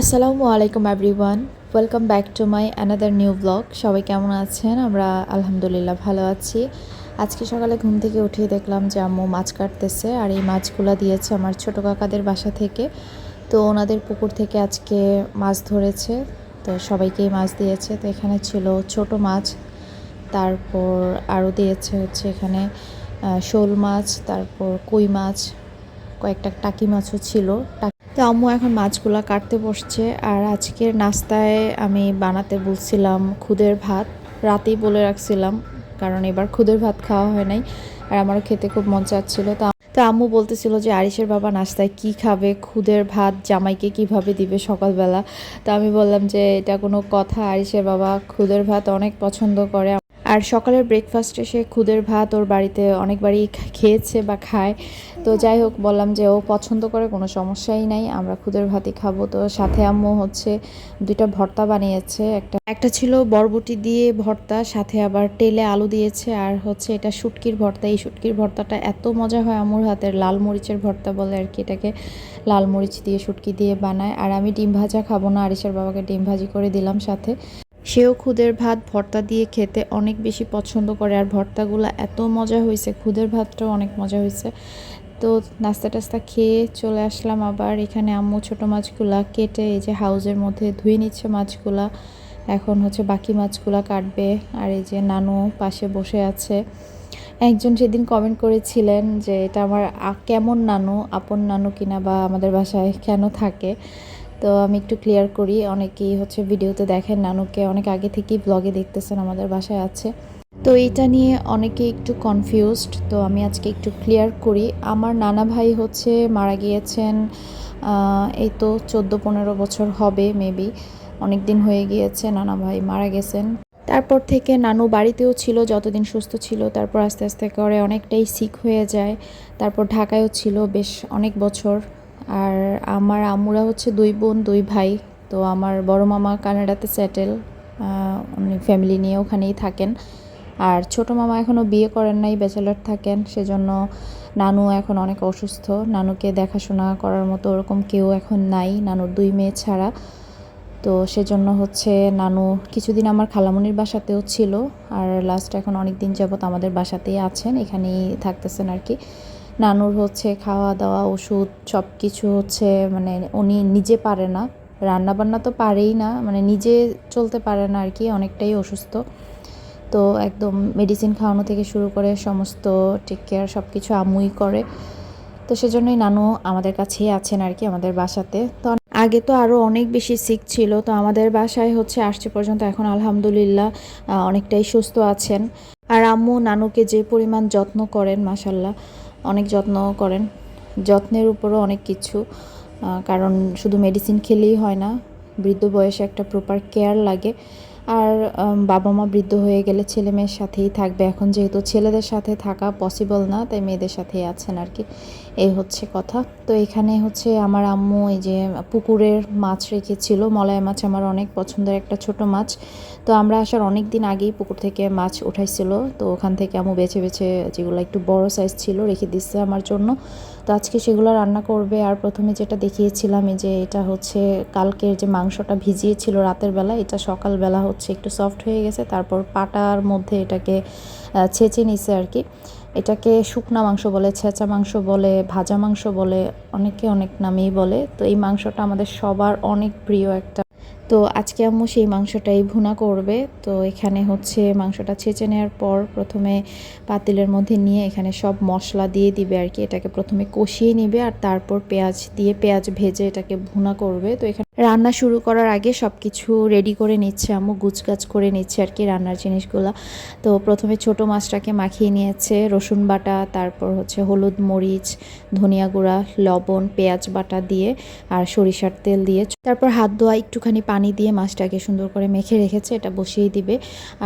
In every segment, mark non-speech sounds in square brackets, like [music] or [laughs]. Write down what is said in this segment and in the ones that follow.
আসসালামু আলাইকুম everyone welcome back to my another new blog সবাই কেমন আছেন? আমরা আলহামদুলিল্লাহ ভালো আছি। আজকে সকালে ঘুম থেকে উঠে দেখলাম যে আম্মু মাছ কাটতেছে আর এই মাছগুলো দিয়েছে আমার ছোটো কাকাদের বাসা থেকে। তো ওনাদের পুকুর থেকে আজকে মাছ ধরেছে। তো সবাইকেই মাছ দিয়েছে। তো এখানে ছিল ছোট মাছ, তারপর আরও দিয়েছে হচ্ছে এখানে শোল মাছ, তারপর কই মাছ, কয়েকটা টাকি মাছও ছিল। তো আম্মু এখন মাছগুলা কাটতে বসছে আর আজকের নাস্তায় আমি বানাতে বলছিলাম খুদের ভাত। রাতেই বলে রাখছিলাম, কারণ এবার খুদের ভাত খাওয়া হয় নাই আর আমারও খেতে খুব মন চাচ্ছিল। তো তো আম্মু বলতেছিল যে আরিসের বাবা নাস্তায় কি খাবে, খুদের ভাত জামাইকে কীভাবে দিবে সকালবেলা? তো আমি বললাম যে এটা কোনো কথা আরিসের বাবা খুদের ভাত অনেক পছন্দ করে। আর সকালের ব্রেকফাস্টে সে খুদের ভাত ওর বাড়িতে অনেকবারই খেয়েছে বা খায়। তো যাই হোক, বললাম যে ও পছন্দ করে, কোনো সমস্যাই নাই, আমরা খুদের ভাতই খাব। তো সাথে আম্মু হচ্ছে দুইটা ভর্তা বানিয়েছে, একটা একটা ছিল বরবটি দিয়ে ভর্তা, সাথে আবার তেলে আলু দিয়েছে, আর হচ্ছে এটা শুটকির ভর্তা। এই শুটকির ভর্তাটা এত মজা হয় আম্মুর হাতের, লাল মরিচের ভর্তা বলে আর কি, এটাকে লাল মরিচ দিয়ে শুটকি দিয়ে বানায়। আর আমি ডিম ভাজা খাব না আরিসের বাবাকে ডিম ভাজি করে দিলাম সাথে। সেও খুদের ভাত, ভর্তা দিয়ে খেতে অনেক বেশি পছন্দ করে। আর ভর্তাগুলো এত মজা হয়েছে খুদের ভাতটাও অনেক মজা হয়েছে তো নাস্তা টাস্তা খেয়ে চলে আসলাম আবার। এখানে আম্মু ছোটো মাছগুলা কেটে এই যে হাউজের মধ্যে ধুয়ে নিচ্ছে মাছগুলা। এখন হচ্ছে বাকি মাছগুলা কাটবে। আর এই যে নানু পাশে বসে আছে। একজন সেদিন কমেন্ট করেছিলেন যে, এটা আমার কেমন নানু? আপন নানু কিনা বা আমাদের বাসায় কেন থাকে? তো আমি একটু ক্লিয়ার করি, অনেকেই হচ্ছে ভিডিওতে দেখেন নানুকে, অনেক আগে থেকেই ব্লগে দেখতেছেন, আমাদের বাসায় আছে। তো এটা নিয়ে অনেকে একটু কনফিউজড তো আমি আজকে একটু ক্লিয়ার করি। আমার নানা ভাই হচ্ছে মারা গিয়েছেন এই তো চোদ্দ পনেরো বছর হবে মেবি অনেক দিন হয়ে গিয়েছে, নানা ভাই মারা গেছেন। তারপর থেকে নানু বাড়িতেও ছিল, যতদিন সুস্থ ছিল, তারপর আস্তে আস্তে করে অনেকটাই সিক হয়ে যায়। তারপর ঢাকায়ও ছিল বেশ অনেক বছর। আর আমার আম্মুরা হচ্ছে দুই বোন, দুই ভাই। তো আমার বড় মামা কানাডাতে সেটেল উনি ফ্যামিলি নিয়ে ওখানেই থাকেন। আর ছোট মামা এখনও বিয়ে করেন নাই ব্যাচেলর থাকেন। সেজন্য নানু এখন অনেক অসুস্থ। নানুকে দেখাশোনা করার মতো ওরকম কেউ এখন নাই, নানুর দুই মেয়ে ছাড়া। তো সেজন্য হচ্ছে নানু কিছুদিন আমার খালামুনির বাসাতেও ছিল। আর লাস্ট এখন অনেক দিন যাবত আমাদের বাসাতেই আছেন, এখানেই থাকতেছেন আর কি। নানুর হচ্ছে খাওয়া দাওয়া ওষুধ সব কিছু হচ্ছে মানে উনি নিজে পারে না। রান্না বান্না তো পারেই না মানে নিজে চলতে পারে না আর কি অনেকটাই অসুস্থ। তো একদম মেডিসিন খাওয়ানো থেকে শুরু করে সমস্ত টেক কেয়ার সব কিছু আম্মুই করে। তো সেজন্যই নানু আমাদের কাছেই আছেন আর কি আমাদের বাসাতে। তো আগে তো আরও অনেক বেশি সিক ছিল, তো আমাদের বাসায় হচ্ছে আসছে পর্যন্ত এখন আলহামদুলিল্লাহ অনেকটাই সুস্থ আছেন। আর আম্মু নানুকে যে পরিমাণ যত্ন করেন মাসাল্লাহ অনেক যত্ন করেন। যত্নের উপরও অনেক কিছু কারণ শুধু মেডিসিন খেলেই হয় না, বৃদ্ধ বয়সে একটা প্রপার কেয়ার লাগে। আর বাবা মা বৃদ্ধ হয়ে গেলে ছেলে মেয়ের সাথেই থাকবে। এখন যেহেতু ছেলেদের সাথে থাকা পসিবল না, তাই মেয়েদের সাথেই আছেন আর কি। এই হচ্ছে কথা। তো এখানে হচ্ছে আমার আম্মু এই যে পুকুরের মাছ রেখেছিল। মলায় মাছ আমার অনেক পছন্দের একটা ছোট মাছ। তো আমরা আসার অনেক দিন আগেই পুকুর থেকে মাছ উঠাইছিল। তো ওখান থেকে আম্মু বেছে বেছে যেগুলো একটু বড় সাইজ ছিল রেখে দিচ্ছে আমার জন্য। তো আজকে সেগুলো রান্না করবে। আর প্রথমে যেটা দেখিয়েছিলাম যে এটা হচ্ছে কালকের যে মাংসটা ভিজিয়েছিল রাতের বেলা, এটা সকালবেলা হচ্ছে একটু সফট হয়ে গেছে। তারপর পাটার মধ্যে এটাকে ছেঁচে নিছে আর কি। এটাকে শুকনা মাংস বলে, ছেঁচা মাংস বলে, ভাজা মাংস বলে, অনেকে অনেক নামেই বলে। তো এই মাংসটা আমাদের সবার অনেক প্রিয় একটা তো আজকে আম্মু সেই মাংসটাই ভুনা করবে। তো এখানে হচ্ছে মাংসটা ছেঁচে নেওয়ার পর প্রথমে পাতিলের মধ্যে নিয়ে এখানে সব মশলা দিয়ে দিবে আর কি। এটাকে প্রথমে কষিয়ে নিবে আর তারপর পেঁয়াজ দিয়ে পেঁয়াজ ভেজে এটাকে ভুনা করবে। তো এখানে রান্না শুরু করার আগে সব কিছু রেডি করে নিচ্ছে আম্মু, গুছগাছ করে নিচ্ছে আর কি রান্নার জিনিসগুলো। তো প্রথমে ছোট মাছটাকে মাখিয়ে নিয়েছে, রসুন বাটা, তারপর হচ্ছে হলুদ মরিচ, ধনিয়া গুঁড়া, লবণ, পেঁয়াজ বাটা দিয়ে আর সরিষার তেল দিয়ে। তারপর হাত ধোয়া একটুখানি পানি দিয়ে মাছটাকে সুন্দর করে মেখে রেখেছে, এটা বসিয়ে দিবে।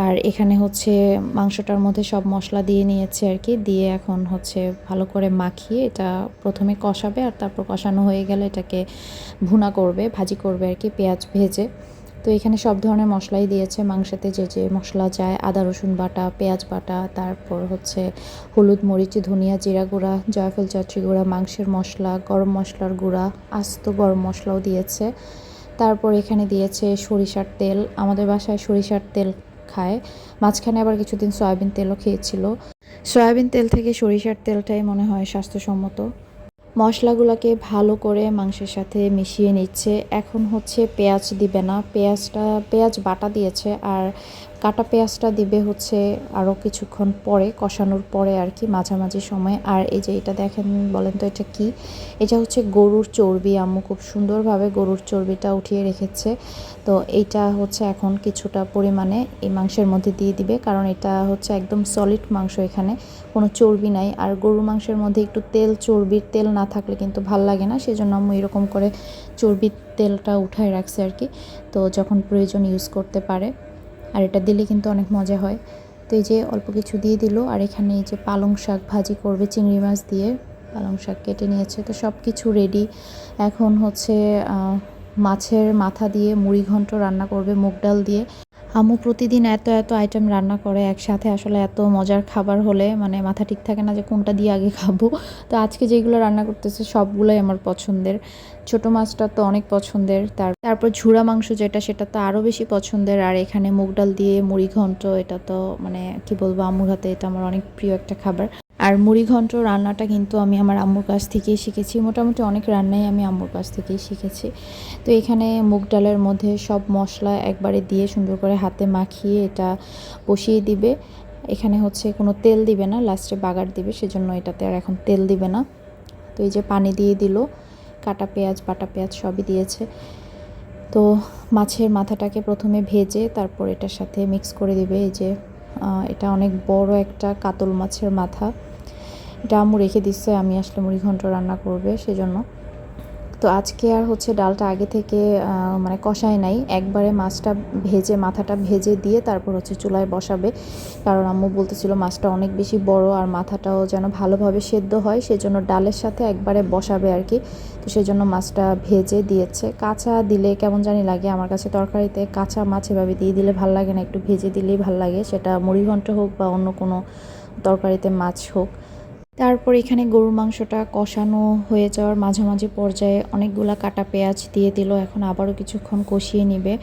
আর এখানে হচ্ছে মাংসটার মধ্যে সব মশলা দিয়ে নিয়েছে আর কি, দিয়ে এখন হচ্ছে ভালো করে মাখিয়ে এটা প্রথমে কষাবে আর তারপর কষানো হয়ে গেলে এটাকে ভুনা করবে, ভাজি করবে আর কি, পেঁয়াজ ভেজে। তো এখানে সব ধরনের মশলাই দিয়েছে, মাংসতে যে যে মশলা যায়, আদা, রসুন বাটা, পেঁয়াজ বাটা, তারপর হচ্ছে হলুদ, মরিচ, ধনিয়া, জিরা গুঁড়া, জয়ফল চাচি গুঁড়া, মাংসের মশলা, গরম মশলার গুঁড়া, আস্ত গরম মশলাও দিয়েছে। তারপর এখানে দিয়েছে সরিষার তেল, আমাদের বাসায় সরিষার তেল খায়। মাঝখানে আবার কিছুদিন সয়াবিন তেলও খেয়েছিল। সয়াবিন তেল থেকে সরিষার তেলটাই মনে হয় স্বাস্থ্যসম্মত। মশলাগুলোকে ভালো করে মাংসের সাথে মিশিয়ে নিচ্ছে। এখন হচ্ছে পেঁয়াজ দিবে না। পেঁয়াজটা, পেঁয়াজ বাটা দিয়েছে আর কাটা পেঁয়াজটা দিবে হচ্ছে আরও কিছুক্ষণ পরে, কষানোর পরে আর কি, মাঝামাঝি সময়। আর এই যে এটা দেখেন, বলেন তো এটা কি? এটা হচ্ছে গরুর চর্বি আম্মু। খুব সুন্দরভাবে গরুর চর্বিটা উঠিয়ে রেখেছে। তো এইটা হচ্ছে এখন কিছুটা পরিমাণে এই মাংসের মধ্যে দিয়ে দিবে। কারণ এটা হচ্ছে একদম সলিড মাংস এখানে। কোনো চর্বি নাই। আর গরুর মাংসের মধ্যে একটু তেল, চর্বির তেল না থাকলে কিন্তু ভালো লাগে না। সেজন্য আম্মু এরকম করে চর্বির তেলটা উঠায় রাখছে আর কি। তো যখন প্রয়োজন ইউজ করতে পারে। আর এটা দিলে কিন্তু অনেক মজা হয়। তো এই যে অল্প কিছু দিয়ে দিল। আর এখানে এই যে পালং শাক ভাজি করবে, চিংড়ি মাছ দিয়ে পালং শাক কেটে নিয়েছে। তো সব কিছু রেডি এখন হচ্ছে মাছের মাথা দিয়ে মুড়ি ঘন্ট রান্না করবে, মুগ ডাল দিয়ে। আম্মু প্রতিদিন এত এত আইটেম রান্না করে একসাথে, আসলে এত মজার খাবার হলে মানে মাথা ঠিক থাকে না যে কোনটা দিয়ে আগে খাব। তো আজকে যেগুলো রান্না করতেছে সবগুলোই আমার পছন্দের। ছোট মাছটা তো অনেক পছন্দের, তার তারপর ঝুড়া মাংস যেটা, সেটা তো আরও বেশি পছন্দের। আর এখানে মুগ ডাল দিয়ে মুড়ি ঘন্ট, এটা তো মানে কি বলব, আম্মুর হাতে এটা আমার অনেক প্রিয় একটা খাবার। আর মুড়ি ঘন্ট রান্নাটা কিন্তু আমি আমার আম্মুর কাছ থেকেই শিখেছি। মোটামুটি অনেক রান্নাই আমি আম্মুর কাছ থেকেই শিখেছি। তো এখানে মুগ ডালের মধ্যে সব মশলা একবারে দিয়ে সুন্দর করে হাতে মাখিয়ে এটা বসিয়ে দিবে। এখানে হচ্ছে কোনো তেল দিবে না, লাস্টে বাগার দিবে, সেজন্য এটাতে আর এখন তেল দিবে না। তো এই যে পানি দিয়ে দিল, কাটা পেঁয়াজ, বাটা পেঁয়াজ সবই দিয়েছে। তো মাছের মাথাটাকে প্রথমে ভেজে তারপর এটার সাথে মিক্স করে দিবে। এই যে এটা অনেক বড় একটা কাতল মাছের মাথা। এটা আম্মু রেখে দিচ্ছে, আমি আসলে মুড়ি ঘন্ট রান্না করবে সেজন্য। তো আজকে আর হচ্ছে ডালটা আগে থেকে মানে কষায় নাই। একবারে মাছটা ভেজে, মাথাটা ভেজে দিয়ে তারপর হচ্ছে চুলায় বসাবে। কারণ আম্মু বলতেছিল মাছটা অনেক বেশি বড় আর মাথাটাও যেন ভালোভাবে সেদ্ধ হয়, সেজন্য ডালের সাথে একবারে বসাবে আর কি। তো সেই জন্য মাছটা ভেজে দিয়েছে। কাঁচা দিলে কেমন জানি লাগে, আমার কাছে তরকারিতে কাঁচা মাছ এভাবে দিয়ে দিলে ভালো লাগে না, একটু ভেজে দিলেই ভালো লাগে। সেটা মুড়িঘণ্ট হোক বা অন্য কোনো তরকারিতে মাছ হোক। তারপর এখানে গরুর মাংসটা কষানো হয়ে যাওয়ার মাঝামাঝি পর্যায়ে অনেকগুলা কাটা পেঁয়াজ দিয়ে দিল, এখন আবারও কিছুক্ষণ কষিয়ে নিবে।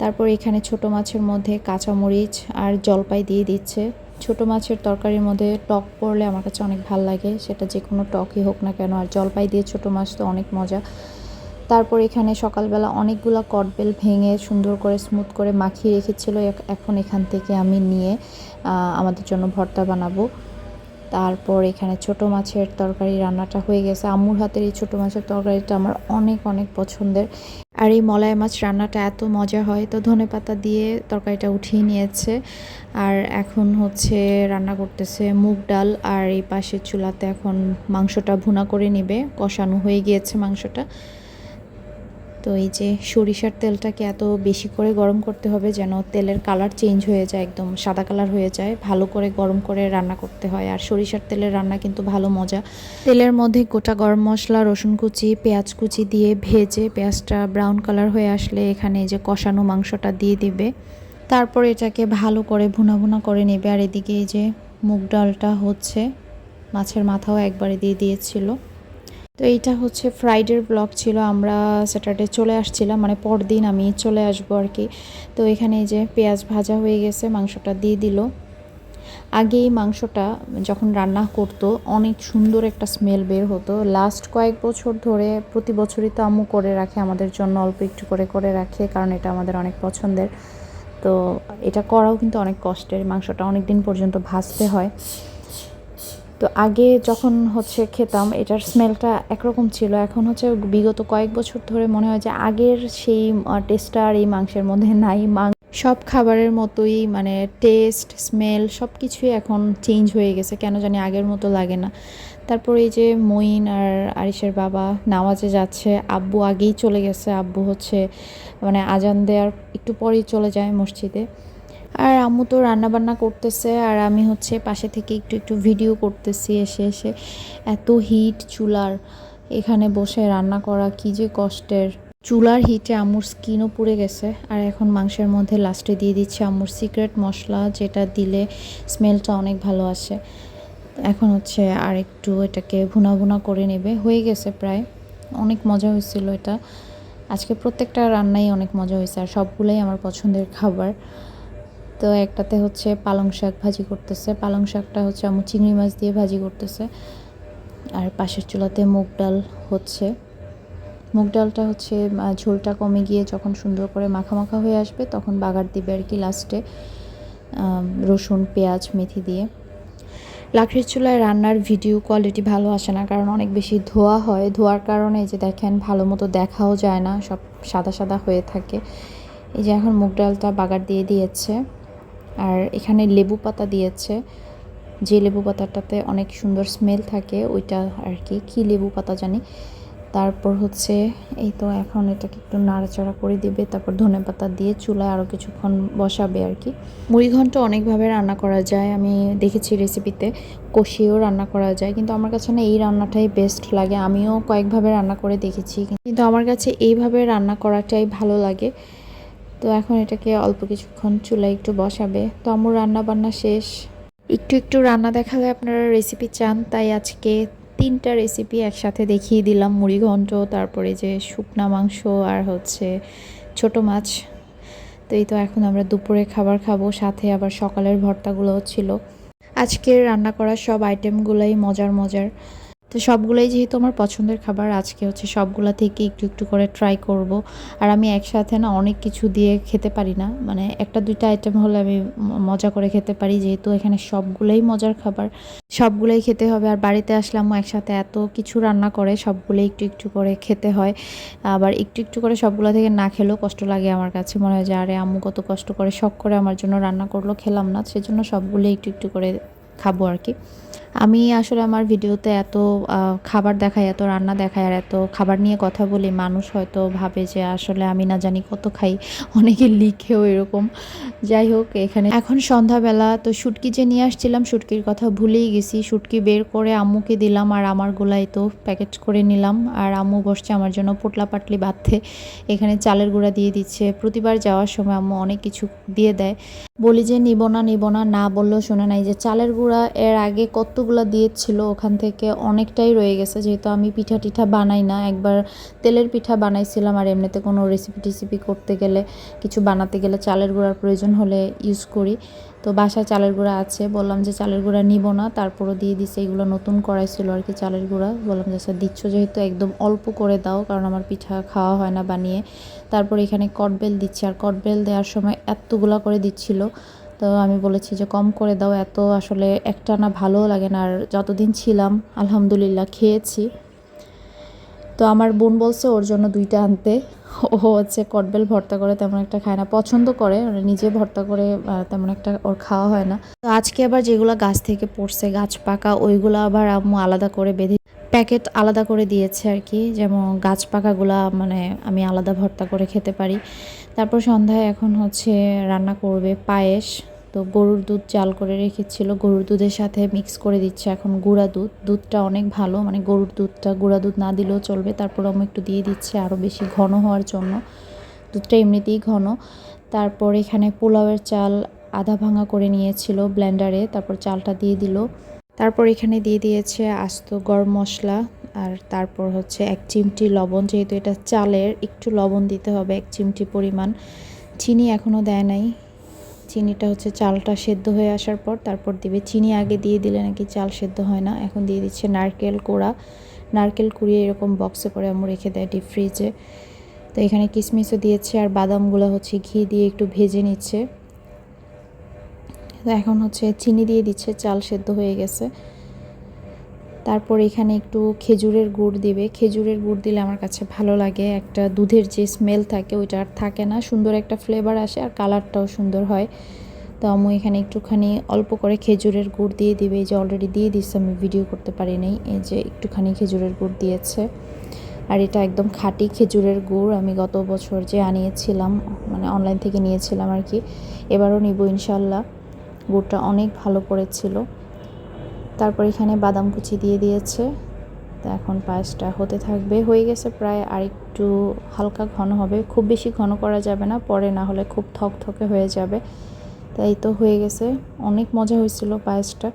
তারপর এখানে ছোট মাছের মধ্যে কাঁচামরিচ আর জলপাই দিয়ে দিচ্ছে। ছোট মাছের তরকারির মধ্যে টক পড়লে আমার কাছে অনেক ভালো লাগে, সেটা যে কোনো টকই হোক না কেন। আর জলপাই দিয়ে ছোট মাছ তো অনেক মজা। তারপর এখানে সকালবেলা অনেকগুলো কটবেল ভেঙে সুন্দর করে স্মুথ করে মাখিয়ে রেখেছিল এখন এখান থেকে আমি নিয়ে আমাদের জন্য ভর্তা বানাবো। তারপর এখানে ছোট মাছের তরকারি রান্নাটা হয়ে গেছে। আম্মুর হাতের এই ছোটো মাছের তরকারিটা আমার অনেক অনেক পছন্দের। আর এই মলাই মাছ রান্নাটা এত মজা হয়, তো ধনে পাতা দিয়ে তরকারিটা উঠিয়ে নিয়েছে। আর এখন হচ্ছে রান্না করতেছে মুগ ডাল, আর এই পাশের চুলাতে এখন মাংসটা ভুনা করে নিবে। কষানো হয়ে গিয়েছে মাংসটা। তো এই যে সরিষার তেলটাকে এত বেশি করে গরম করতে হবে যেন তেলের কালার চেঞ্জ হয়ে যায়, একদম সাদা কালার হয়ে যায়। ভালো করে গরম করে রান্না করতে হয়। আর সরিষার তেলের রান্না কিন্তু ভালো মজা। তেলের মধ্যে গোটা গরম মশলা, রসুন কুচি, পেঁয়াজ কুচি দিয়ে ভেজে পেঁয়াজটা ব্রাউন কালার হয়ে আসলে এখানে যে কষানো মাংসটা দিয়ে দিবে। তারপর এটাকে ভালো করে ভুনা ভুনা করে নেবে। আর এদিকে এই যে মুগ ডালটা হচ্ছে, মাছের মাথাও একবারে দিয়ে দিয়েছিল। তো এইটা হচ্ছে ফ্রাইডের ব্লগ ছিল, আমরা স্যাটারডে চলে আসছিলাম মানে পরদিন আমি চলে আসব আর কি। তো এখানে এই যে পেঁয়াজ ভাজা হয়ে গেছে, মাংসটা দিয়ে দিল। আগে এই মাংসটা যখন রান্না করতো, অনেক সুন্দর একটা স্মেল বের হতো। লাস্ট কয়েক বছর ধরে, প্রতি বছরই তো আম্মু করে রাখে, আমাদের জন্য অল্প একটু করে করে রাখে, কারণ এটা আমাদের অনেক পছন্দের। তো এটা করাও কিন্তু অনেক কষ্টের, মাংসটা অনেক দিন পর্যন্ত ভাজতে হয়। তো আগে যখন হচ্ছে খেতাম, এটার স্মেলটা একরকম ছিল। এখন হচ্ছে বিগত কয়েক বছর ধরে মনে হয় যে আগের সেই টেস্টটা আর এই মাংসের মধ্যে [laughs] নাই। মাংস সব খাবারের মতোই মানে টেস্ট স্মেল সব কিছুই এখন চেঞ্জ হয়ে গেছে। কেন জানি আগের মতো লাগে না। তারপর এই যে মইন আর আরিসের বাবা নামাজে যাচ্ছে, আব্বু আগেই চলে গেছে। আব্বু হচ্ছে মানে আজান দেওয়ার একটু পরেই চলে যায় মসজিদে। আর আম্মু তো রান্নাবান্না করতেছে আর আমি হচ্ছে পাশে থেকে একটু একটু ভিডিও করতেছি এসে এসে এত হিট চুলার। এখানে বসে রান্না করা কী যে কষ্টের। চুলার হিটে আম্মুর স্কিনও পুড়ে গেছে আর এখন মাংসের মধ্যে লাস্টে দিয়ে দিচ্ছে আম্মুর সিক্রেট মশলা যেটা দিলে স্মেলটা অনেক ভালো আসে। এখন হচ্ছে আর একটু এটাকে ভুনা ভুনা করে নেবে। হয়ে গেছে প্রায়। অনেক মজা হয়েছিল এটা। আজকে প্রত্যেকটা রান্নাই অনেক মজা হয়েছে আর সবগুলোই আমার পছন্দের খাবার। তো একটাতে হচ্ছে পালং শাক ভাজি করতেছে। পালং শাকটা হচ্ছে আমার চিংড়ি মাছ দিয়ে ভাজি করতেছে। আর পাশের চুলাতে মুগ ডাল হচ্ছে। মুগ ডালটা হচ্ছে ঝোলটা কমে গিয়ে যখন সুন্দর করে মাখা মাখা হয়ে আসবে তখন বাগার দিবে আর কি লাস্টে রসুন, পেঁয়াজ, মেথি দিয়ে। লাকড়ির চুলায় রান্নার ভিডিও কোয়ালিটি ভালো আসে না কারণ অনেক বেশি ধোয়া হয়। ধোয়ার কারণে যে দেখেন ভালো মতো দেখাও যায় না, সব সাদা সাদা হয়ে থাকে। এই যে এখন মুগ ডালটা বাগার দিয়ে দিয়েছে। আর এখানে লেবু পাতা দিয়েছে। যে লেবু পাতাটাতে অনেক সুন্দর স্মেল থাকে, ওইটা আর কি কী লেবু পাতা জানি? তারপর হচ্ছে, এই তো এখন এটাকে একটু নাড়াচাড়া করে দিবে, তারপর ধনে পাতা দিয়ে চুলায় আরও কিছুক্ষণ বসাবে আর কি মুড়িঘণ্ট অনেকভাবে রান্না করা যায়, আমি দেখেছি রেসিপিতে কষিয়েও রান্না করা যায়, কিন্তু আমার কাছে না এই রান্নাটাই বেস্ট লাগে। আমিও কয়েকভাবে রান্না করে দেখেছি, কিন্তু আমার কাছে এইভাবে রান্না করাটাই ভালো লাগে। তো এখন এটাকে অল্প কিছুক্ষণ চুলায় একটু বসাবে। তো আমার রান্না বান্না শেষ। একটু একটু রান্না দেখালে আপনারা রেসিপি চান, তাই আজকে তিনটা রেসিপি একসাথে দেখিয়ে দিলাম। মুড়ি ঘন্ট, তারপরে যে শুকনা মাংস আর হচ্ছে ছোট মাছ। তো এই তো এখন আমরা দুপুরে খাবার খাব, সাথে আবার সকালের ভর্তাগুলোও ছিল। আজকের রান্না করা সব আইটেমগুলোই মজার মজার। তো সবগুলোই যেহেতু আমার পছন্দের খাবার, আজকে হচ্ছে সবগুলা থেকে একটু একটু করে ট্রাই করব। আর আমি একসাথে না অনেক কিছু দিয়ে খেতে পারি না। মানে একটা দুইটা আইটেম হলে আমি মজা করে খেতে পারি, যেহেতু এখানে সবগুলোই মজার খাবার। সবগুলোই খেতে হবে। আর বাড়িতে আসলাম একসাথে এত কিছু রান্না করে, সবগুলোই একটু একটু করে খেতে হয়। আবার একটু একটু করে সবগুলো থেকে না খেলেও কষ্ট লাগে আমার কাছে। মনে হয় যে, আরে আম্মু কত কষ্ট করে শখ করে আমার জন্য রান্না করল, খেলাম না। সেজন্য সবগুলোই একটু একটু করে খাব আর কি। আমি আসলে আমার ভিডিওতে এত খাবার দেখাই, এত রান্না দেখাই আর এত খাবার নিয়ে কথা বলি, মানুষ হয়তো ভাবে যে আসলে আমি না জানি কত খাই, অনেকে লিখেও এরকম। যাই হোক, এখানে এখন সন্ধ্যাবেলা, তো শুটকি যে নিয়ে আসছিলাম, শুটকির কথা ভুলেই গেছি। শুটকি বের করে আম্মুকে দিলাম আর আমার গোলাই তো প্যাকেট করে নিলাম। আর আম্মু বসছে আমার জন্য পোটলা পাটলি বাঁধতে। এখানে চালের গুঁড়া দিয়ে দিচ্ছে। প্রতিবার যাওয়ার সময় আম্মু অনেক কিছু দিয়ে দেয়। বলি যে, নিব না নিব না। না বললেও শোনে নাই যে, চালের গুঁড়া এর আগে কতগুলো দিয়েছিল ওখান থেকে অনেকটাই রয়ে গেছে। যেহেতু আমি পিঠা টিঠা বানাই না, একবার তেলের পিঠা বানাইছিলাম আর এমনিতে কোনো রেসিপি টিসিপি করতে গেলে, কিছু বানাতে গেলে চালের গুঁড়ার প্রয়োজন হলে ইউজ করি। তো বাসায় চালের গুঁড়া আছে, বললাম যে চালের গুঁড়া নিব না, তারপরও দিয়ে দিছে, এগুলো নতুন করাইছিল আর কি চালের গুঁড়া। বললাম যে স্যার দিচ্ছ যেহেতু একদম অল্প করে দাও, কারণ আমার পিঠা খাওয়া হয় না বানিয়ে। তারপর এখানে কটবেল দিচ্ছি, আর কটবেল দেওয়ার সময় এতগুলা করে দিচ্ছিল। তো আমি বলেছি যে, কম করে দাও, এত আসলে একটা না ভালোও লাগে না। আর যতদিন ছিলাম, আলহামদুলিল্লাহ খেয়েছি। তো আমার বোন বলছে, ওর জন্য দুইটা আনতে। ও হচ্ছে কটবেল ভর্তা করে, তেমন একটা খায় না, পছন্দ করে। মানে নিজে ভর্তা করে তেমন একটা ওর খাওয়া হয় না। তো আজকে আবার যেগুলো গাছ থেকে পড়ছে, গাছ পাকা, ওইগুলো আবার আম্মু আলাদা করে বেঁধে প্যাকেট আলাদা করে দিয়েছে আর কি। যেমন গাছ পাকাগুলা মানে আমি আলাদা ভর্তা করে খেতে পারি। তারপর সন্ধ্যায় এখন হচ্ছে রান্না করবে পায়েস। তো গরুর দুধ জাল করে রেখেছিল। গরুর দুধের সাথে মিক্স করে দিচ্ছে এখন গুঁড়া দুধ। দুধটা অনেক ভালো মানে গরুর দুধটা, গুঁড়া দুধ না দিলেও চলবে। তারপর আমি একটু দিয়ে দিচ্ছে আরও বেশি ঘন হওয়ার জন্য। দুধটা এমনিতেই ঘন। তারপর এখানে পোলাওয়ের চাল আধা ভাঙা করে নিয়েছিল ব্লেন্ডারে তারপর চালটা দিয়ে দিল। তারপর এখানে দিয়ে দিয়েছে আস্ত গরম মশলা আর তারপর হচ্ছে এক চিমটি লবণ, যেহেতু এটা চালের, একটু লবণ দিতে হবে এক চিমটি পরিমাণ। চিনি এখনও দেয় নাই। চিনিটা হচ্ছে চালটা সেদ্ধ হয়ে আসার পর তারপর দিবে। চিনি আগে দিয়ে দিলে নাকি চাল সেদ্ধ হয় না। এখন দিয়ে দিচ্ছে নারকেল কোড়া। নারকেল কুড়িয়ে এরকম বক্সে করে আমার রেখে দেয় ডিপ ফ্রিজে তো এখানে কিশমিশও দিয়েছে আর বাদামগুলো হচ্ছে ঘি দিয়ে একটু ভেজে নিচ্ছে। তো এখন হচ্ছে চিনি দিয়ে দিচ্ছে, চাল সেদ্ধ হয়ে গেছে। তারপর এখানে একটু খেজুরের গুড় দিবে। খেজুরের গুড় দিলে আমার কাছে ভালো লাগে। একটা দুধের যে স্মেল থাকে ওইটা আর থাকে না। সুন্দর একটা ফ্লেভার আসে আর কালারটাও সুন্দর হয়। তো আমি এখানে একটুখানি অল্প করে খেজুরের গুড় দিয়ে দিবে। এই যে অলরেডি দিয়ে দিচ্ছে আমি ভিডিও করতে পারি নাই। এই যে একটুখানি খেজুরের গুড় দিয়েছে। আর এটা একদম খাঁটি খেজুরের গুড়। আমি গত বছর যে আনিয়েছিলাম মানে অনলাইন থেকে নিয়েছিলাম আর কি, এবারও নিব ইনশাল্লাহ গুড়টা অনেক ভালো করেছিল। তারপর এখানে বাদাম কুচি দিয়ে দিয়েছে। তো এখন পায়েসটা হতে থাকবে। হয়ে গেছে প্রায় আর একটু হালকা ঘন হবে। খুব বেশি ঘন করা যাবে না, পরে না হলে খুব থকথকে হয়ে যাবে। তাই তো হয়ে গেছে। অনেক মজা হয়েছিল পায়েসটা।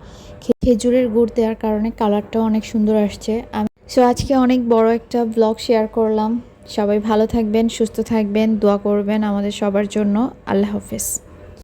খেজুরের গুড় দেওয়ার কারণে কালারটাও অনেক সুন্দর আসছে। আমি সো আজকে অনেক বড় একটা ব্লগ শেয়ার করলাম। সবাই ভালো থাকবেন, সুস্থ থাকবেন, দোয়া করবেন আমাদের সবার জন্য। আল্লাহ হাফেজ।